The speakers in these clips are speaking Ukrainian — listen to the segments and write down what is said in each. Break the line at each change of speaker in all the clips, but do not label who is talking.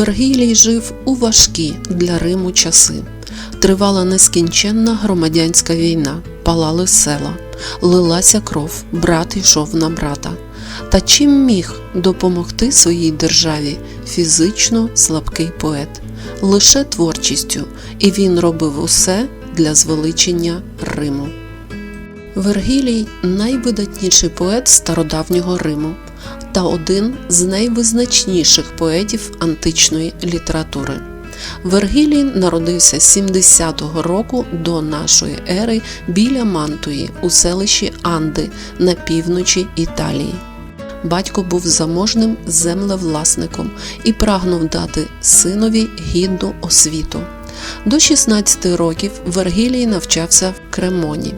Вергілій жив у важкі для Риму часи. Тривала нескінченна громадянська війна, палали села, лилася кров, брат йшов на брата. Та чим міг допомогти своїй державі фізично слабкий поет? Лише творчістю, і він робив усе для звеличення Риму. Вергілій найвидатніший поет стародавнього Риму та один з найвизначніших поетів античної літератури. Вергілій народився 70-го року до нашої ери біля Мантуї у селищі Анди на півночі Італії. Батько був заможним землевласником і прагнув дати синові гідну освіту. До 16 років Вергілій навчався в Кремоні,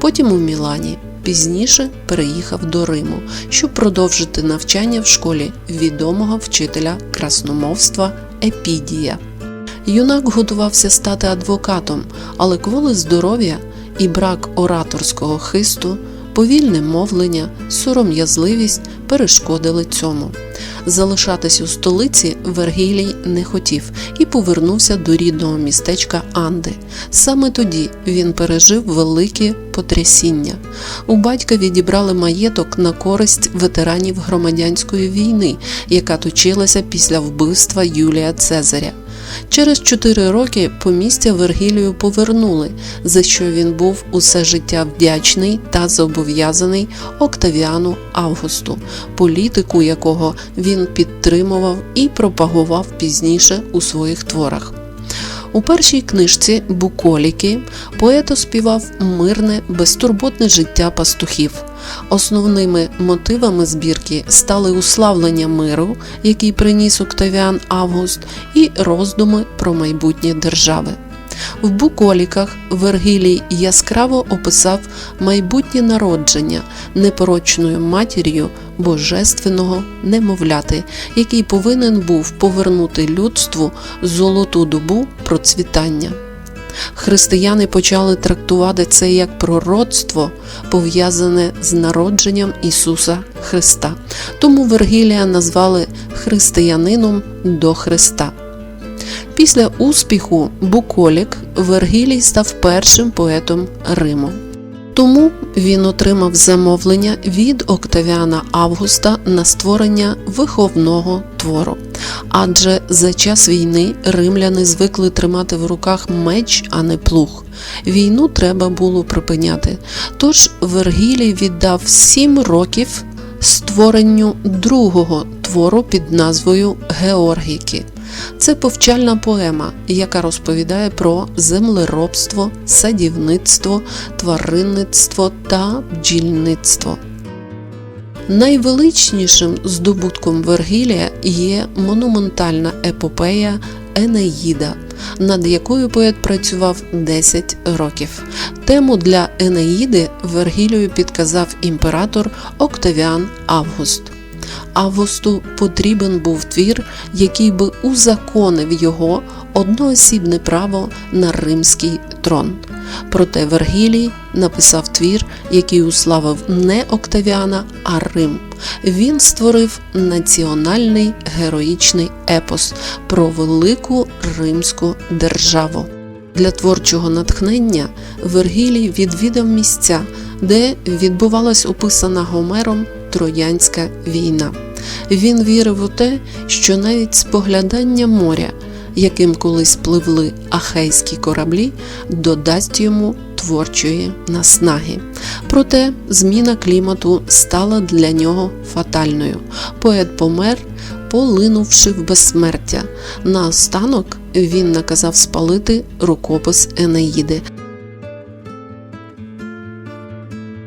потім у Мілані. Пізніше переїхав до Риму, щоб продовжити навчання в школі відомого вчителя красномовства Епідія. Юнак готувався стати адвокатом, але кволи здоров'я і брак ораторського хисту, повільне мовлення, сором'язливість перешкодили цьому. Залишатись у столиці Вергілій не хотів і повернувся до рідного містечка Анди. Саме тоді він пережив великі потрясіння. У батька відібрали маєток на користь ветеранів громадянської війни, яка точилася після вбивства Юлія Цезаря. Через чотири роки помістя Вергілію повернули, за що він був усе життя вдячний та зобов'язаний Октавіану Августу, політику якого він підтримував і пропагував пізніше у своїх творах. У першій книжці Буколіки поет оспівав мирне, безтурботне життя пастухів. Основними мотивами збірки стали уславлення миру, який приніс Октавіан Август, і роздуми про майбутнє держави. В буколіках Вергілій яскраво описав майбутнє народження непорочною матір'ю божественного немовляти, який повинен був повернути людству золоту добу процвітання. Християни почали трактувати це як пророцтво, пов'язане з народженням Ісуса Христа. Тому Вергілія назвали християнином до Христа. Після успіху Буколік Вергілій став першим поетом Риму. Тому він отримав замовлення від Октавіана Августа на створення виховного твору. Адже за час війни римляни звикли тримати в руках меч, а не плуг. Війну треба було припиняти. Тож Вергілій віддав сім років створенню другого твору під назвою Георгіки. Це повчальна поема, яка розповідає про землеробство, садівництво, тваринництво та бджільництво. Найвеличнішим здобутком Вергілія є монументальна епопея Енеїда, над якою поет працював 10 років. Тему для Енеїди Вергілію підказав імператор Октавіан Август. Августу потрібен був твір, який би узаконив його одноосібне право на римський трон. Проте Вергілій написав твір, який уславив не Октавіана, а Рим. Він створив національний героїчний епос про велику римську державу. Для творчого натхнення Вергілій відвідав місця, де відбувалась описана Гомером Троянська війна. Він вірив у те, що навіть споглядання моря, яким колись пливли ахейські кораблі, додасть йому творчої наснаги. Проте зміна клімату стала для нього фатальною. Поет помер, полинувши в безсмертя. Наостанок він наказав спалити рукопис Енеїди,